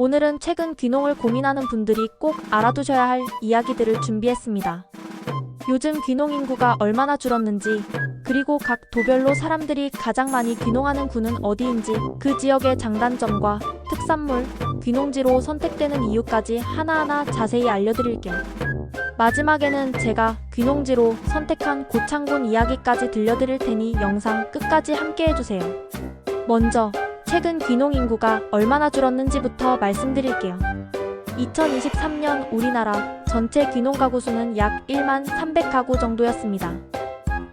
오늘은 최근 귀농을 고민하는 분들이 꼭 알아두셔야 할 이야기들을 준비했습니다. 요즘 귀농 인구가 얼마나 줄었는지, 그리고 각 도별로 사람들이 가장 많이 귀농하는 군은 어디인지, 그 지역의 장단점과 특산물, 귀농지로 선택되는 이유까지 하나하나 자세히 알려드릴게요. 마지막에는 제가 귀농지로 선택한 고창군 이야기까지 들려드릴 테니 영상 끝까지 함께 해주세요. 먼저 최근 귀농 인구가 얼마나 줄었는지부터 말씀드릴게요. 2023년 우리나라 전체 귀농 가구 수는 약 1만 300가구 정도였습니다.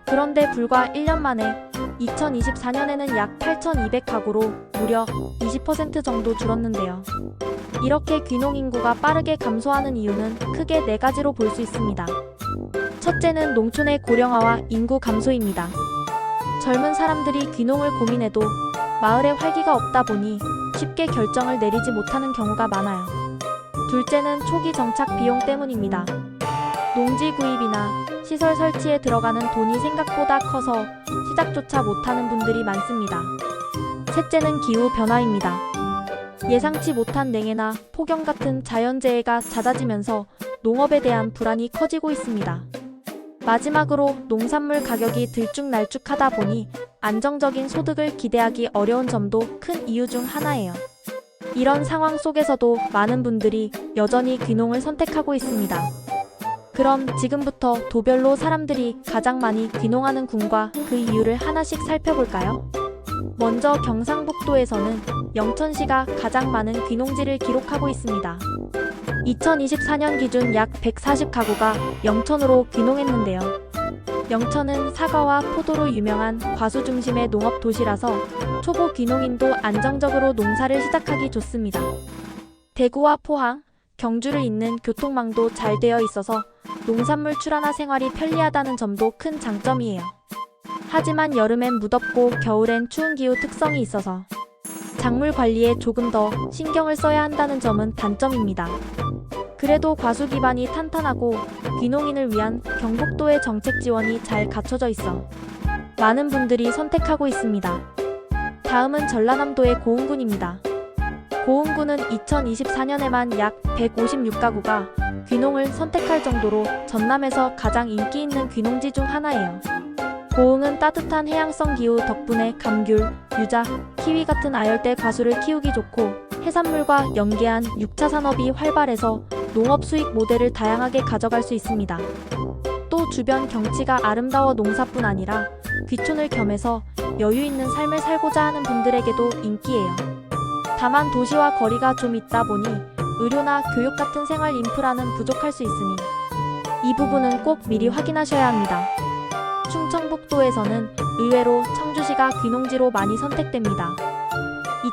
그런데 불과 1년 만에 2024년에는 약 8,200가구로 무려 20% 정도 줄었는데요. 이렇게 귀농 인구가 빠르게 감소하는 이유는 크게 네 가지로 볼 수 있습니다. 첫째는 농촌의 고령화와 인구 감소입니다. 젊은 사람들이 귀농을 고민해도 마을에 활기가 없다 보니 쉽게 결정을 내리지 못하는 경우가 많아요. 둘째는 초기 정착 비용 때문입니다. 농지 구입이나 시설 설치에 들어가는 돈이 생각보다 커서 시작조차 못하는 분들이 많습니다. 셋째는 기후 변화입니다. 예상치 못한 냉해나 폭염 같은 자연재해가 잦아지면서 농업에 대한 불안이 커지고 있습니다. 마지막으로 농산물 가격이 들쭉날쭉하다 보니 안정적인 소득을 기대하기 어려운 점도 큰 이유 중 하나예요. 이런 상황 속에서도 많은 분들이 여전히 귀농을 선택하고 있습니다. 그럼 지금부터 도별로 사람들이 가장 많이 귀농하는 군과 그 이유를 하나씩 살펴볼까요? 먼저 경상북도에서는 영천시가 가장 많은 귀농지를 기록하고 있습니다. 2024년 기준 약 140가구가 영천으로 귀농했는데요. 영천은 사과와 포도로 유명한 과수 중심의 농업 도시라서 초보 귀농인도 안정적으로 농사를 시작하기 좋습니다. 대구와 포항, 경주를 잇는 교통망도 잘 되어 있어서 농산물 출하나 생활이 편리하다는 점도 큰 장점이에요. 하지만 여름엔 무덥고 겨울엔 추운 기후 특성이 있어서 작물 관리에 조금 더 신경을 써야 한다는 점은 단점입니다. 그래도 과수 기반이 탄탄하고 귀농인을 위한 경북도의 정책 지원이 잘 갖춰져 있어 많은 분들이 선택하고 있습니다. 다음은 전라남도의 고흥군입니다. 고흥군은 2024년에만 약 156가구가 귀농을 선택할 정도로 전남에서 가장 인기 있는 귀농지 중 하나예요. 고흥은 따뜻한 해양성 기후 덕분에 감귤, 유자, 키위 같은 아열대 과수를 키우기 좋고 해산물과 연계한 6차 산업이 활발해서 농업 수익 모델을 다양하게 가져갈 수 있습니다. 또 주변 경치가 아름다워 농사뿐 아니라 귀촌을 겸해서 여유 있는 삶을 살고자 하는 분들에게도 인기예요. 다만 도시와 거리가 좀 있다 보니 의료나 교육 같은 생활 인프라는 부족할 수 있으니 이 부분은 꼭 미리 확인하셔야 합니다. 충청북도에서는 의외로 청주시가 귀농지로 많이 선택됩니다.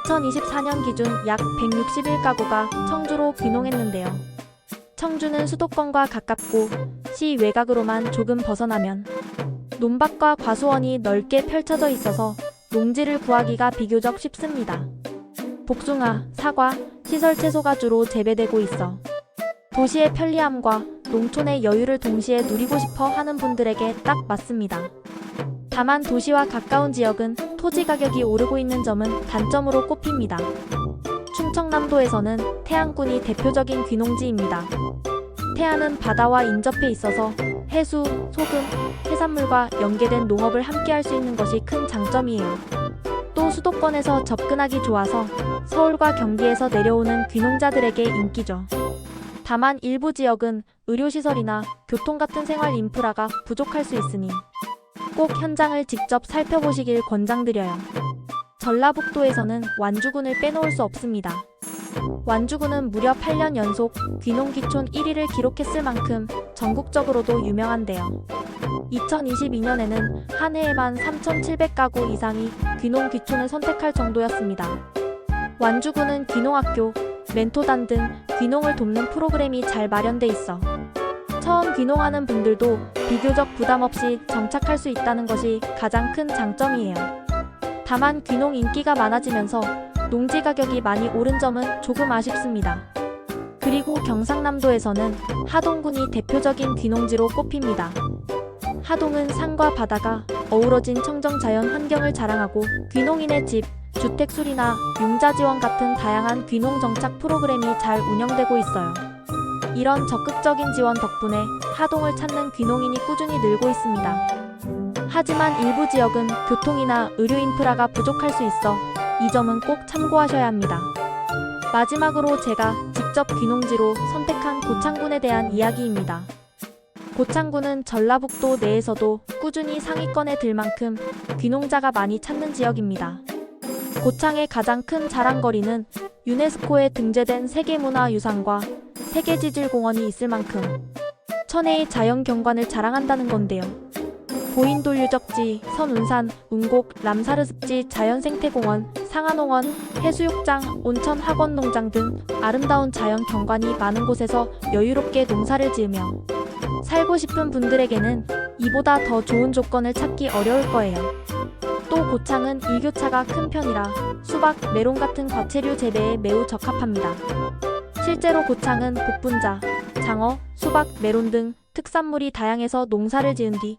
2024년 기준 약 161가구가 청주로 귀농했는데요. 청주는 수도권과 가깝고 시 외곽으로만 조금 벗어나면 논밭과 과수원이 넓게 펼쳐져 있어서 농지를 구하기가 비교적 쉽습니다. 복숭아, 사과, 시설 채소가 주로 재배되고 있어 도시의 편리함과 농촌의 여유를 동시에 누리고 싶어 하는 분들에게 딱 맞습니다. 다만 도시와 가까운 지역은 토지 가격이 오르고 있는 점은 단점으로 꼽힙니다. 충청남도에서는 태안군이 대표적인 귀농지입니다. 태안은 바다와 인접해 있어서 해수, 소금, 해산물과 연계된 농업을 함께 할 수 있는 것이 큰 장점이에요. 또 수도권에서 접근하기 좋아서 서울과 경기에서 내려오는 귀농자들에게 인기죠. 다만 일부 지역은 의료시설이나 교통 같은 생활 인프라가 부족할 수 있으니 꼭 현장을 직접 살펴보시길 권장드려요. 전라북도에서는 완주군을 빼놓을 수 없습니다. 완주군은 무려 8년 연속 귀농귀촌 1위를 기록했을 만큼 전국적으로도 유명한데요. 2022년에는 한 해에만 3,700가구 이상이 귀농귀촌을 선택할 정도였습니다. 완주군은 귀농학교, 멘토단 등 귀농을 돕는 프로그램이 잘 마련돼 있어 처음 귀농하는 분들도 비교적 부담 없이 정착할 수 있다는 것이 가장 큰 장점이에요. 다만 귀농 인기가 많아지면서 농지 가격이 많이 오른 점은 조금 아쉽습니다. 그리고 경상남도에서는 하동군이 대표적인 귀농지로 꼽힙니다. 하동은 산과 바다가 어우러진 청정 자연 환경을 자랑하고 귀농인의 집, 주택 수리나 융자 지원 같은 다양한 귀농 정착 프로그램이 잘 운영되고 있어요. 이런 적극적인 지원 덕분에 하동을 찾는 귀농인이 꾸준히 늘고 있습니다. 하지만 일부 지역은 교통이나 의료 인프라가 부족할 수 있어 이 점은 꼭 참고하셔야 합니다. 마지막으로 제가 직접 귀농지로 선택한 고창군에 대한 이야기입니다. 고창군은 전라북도 내에서도 꾸준히 상위권에 들 만큼 귀농자가 많이 찾는 지역입니다. 고창의 가장 큰 자랑거리는 유네스코에 등재된 세계문화유산과 세계지질공원이 있을 만큼 천혜의 자연 경관을 자랑한다는 건데요. 보인돌 유적지, 선운산, 운곡, 람사르습지 자연생태공원, 상한홍원, 해수욕장, 온천 학원 농장 등 아름다운 자연 경관이 많은 곳에서 여유롭게 농사를 지으며 살고 싶은 분들에게는 이보다 더 좋은 조건을 찾기 어려울 거예요. 또 고창은 일교차가 큰 편이라 수박, 메론 같은 과채류 재배에 매우 적합합니다. 실제로 고창은 복분자, 장어, 수박, 메론 등 특산물이 다양해서 농사를 지은 뒤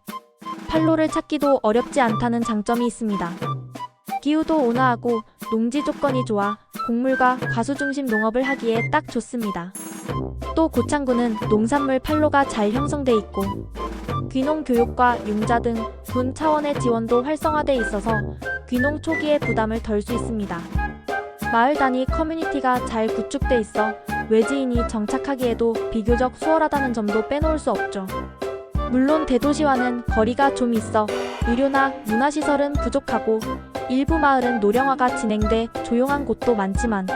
판로를 찾기도 어렵지 않다는 장점이 있습니다. 기후도 온화하고 농지 조건이 좋아 곡물과 과수 중심 농업을 하기에 딱 좋습니다. 또 고창군은 농산물 판로가 잘 형성돼 있고 귀농 교육과 융자 등 군 차원의 지원도 활성화돼 있어서 귀농 초기의 부담을 덜 수 있습니다. 마을 단위 커뮤니티가 잘 구축돼 있어 외지인이 정착하기에도 비교적 수월하다는 점도 빼놓을 수 없죠. 물론 대도시와는 거리가 좀 있어 의료나 문화시설은 부족하고 일부 마을은 노령화가 진행돼 조용한 곳도 많지만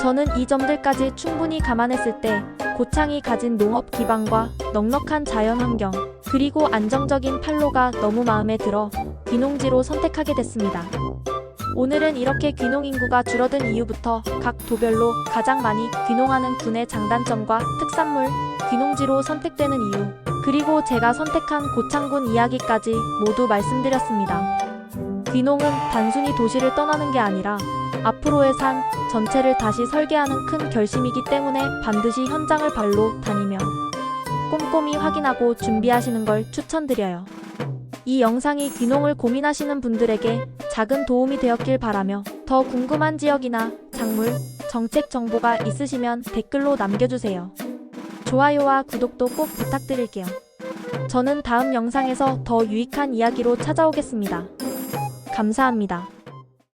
저는 이 점들까지 충분히 감안했을 때 고창이 가진 농업 기반과 넉넉한 자연 환경 그리고 안정적인 판로가 너무 마음에 들어 귀농지로 선택하게 됐습니다. 오늘은 이렇게 귀농 인구가 줄어든 이유부터 각 도별로 가장 많이 귀농하는 군의 장단점과 특산물, 귀농지로 선택되는 이유, 그리고 제가 선택한 고창군 이야기까지 모두 말씀드렸습니다. 귀농은 단순히 도시를 떠나는 게 아니라 앞으로의 삶 전체를 다시 설계하는 큰 결심이기 때문에 반드시 현장을 발로 다니며 꼼꼼히 확인하고 준비하시는 걸 추천드려요. 이 영상이 귀농을 고민하시는 분들에게 작은 도움이 되었길 바라며 더 궁금한 지역이나 작물, 정책 정보가 있으시면 댓글로 남겨주세요. 좋아요와 구독도 꼭 부탁드릴게요. 저는 다음 영상에서 더 유익한 이야기로 찾아오겠습니다. 감사합니다.